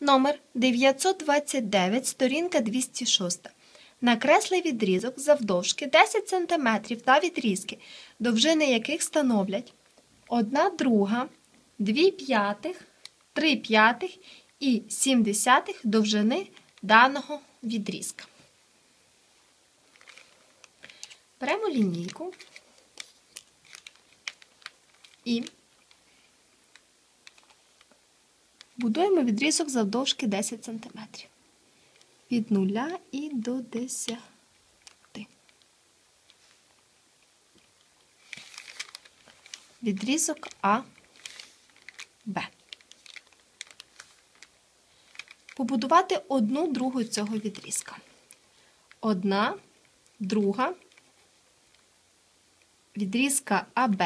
Номер 929, сторінка 206. Накресли відрізок завдовжки 10 см та відрізки, довжини яких становлять 1 друга, 2 п'ятих, 3 п'ятих і 7 десятих довжини даного відрізка. Беремо лінійку і будуємо відрізок завдовжки 10 см. Від 0 і до 10. Відрізок А, Б. Побудувати одну другу цього відрізка. Одна, друга, відрізка АБ.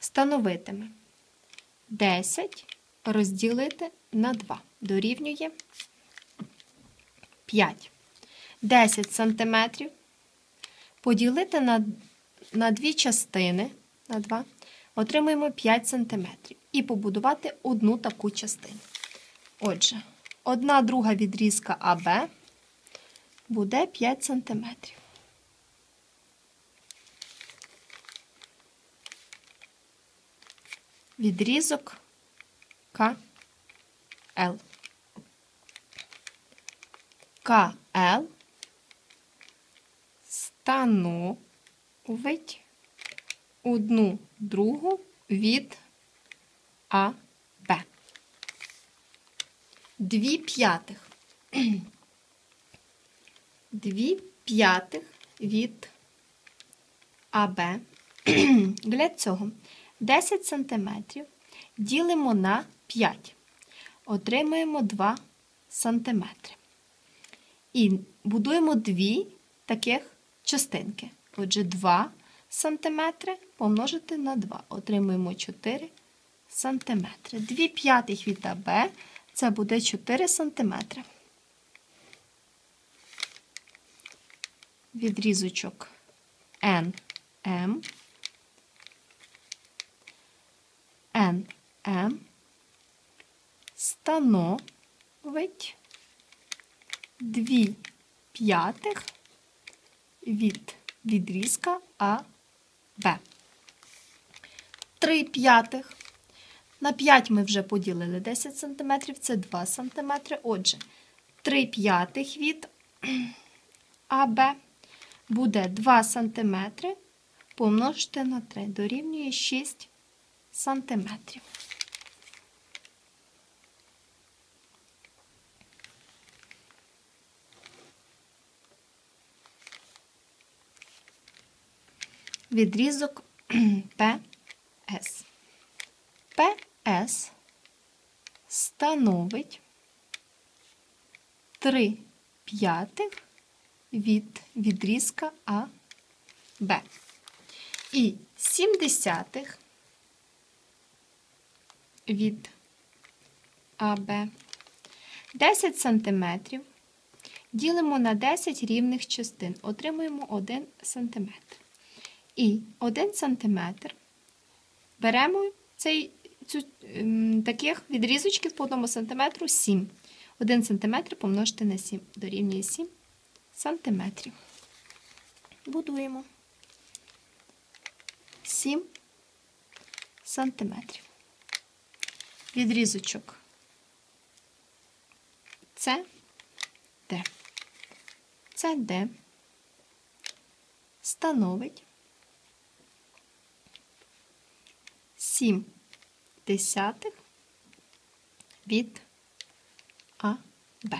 Становитиме 10 розділити на 2 дорівнює 5. 10 см поділити на, на дві частини на 2, отримуємо 5 см. І побудувати одну таку частину. Отже, одна друга відрізка АБ буде 5 см. Відрізок КЛ. КЛ становить одну другу від АБ. Дві п'ятих. Дві п'ятих від АБ. Для цього 10 см ділимо на 5. Отримуємо 2 см. І будуємо дві таких частинки. Отже, 2 см помножити на 2. Отримуємо 4 см. 2 п'ятих від АБ це буде 4 см. Відрізочок НМ. НМ становить 2 п'ятих від відрізка АБ. 3 п'ятих. На 5 ми вже поділили 10 см, це 2 см. Отже, 3 п'ятих від АБ буде 2 см помножити на 3, дорівнює 6 сантиметрів. Відрізок ПС. ПС становить 3 п'ятих від відрізка АБ. І 7 десятих від АБ. 10 см ділимо на 10 рівних частин, отримуємо 1 см. І 1 см беремо цей, цю, ем, таких відрізочків по 1 см 7. 1 см помножити на 7 дорівнює 7 см. Будуємо 7 сантиметрів відрізочок С, Д. Це Д становить 7 десятих від АБ.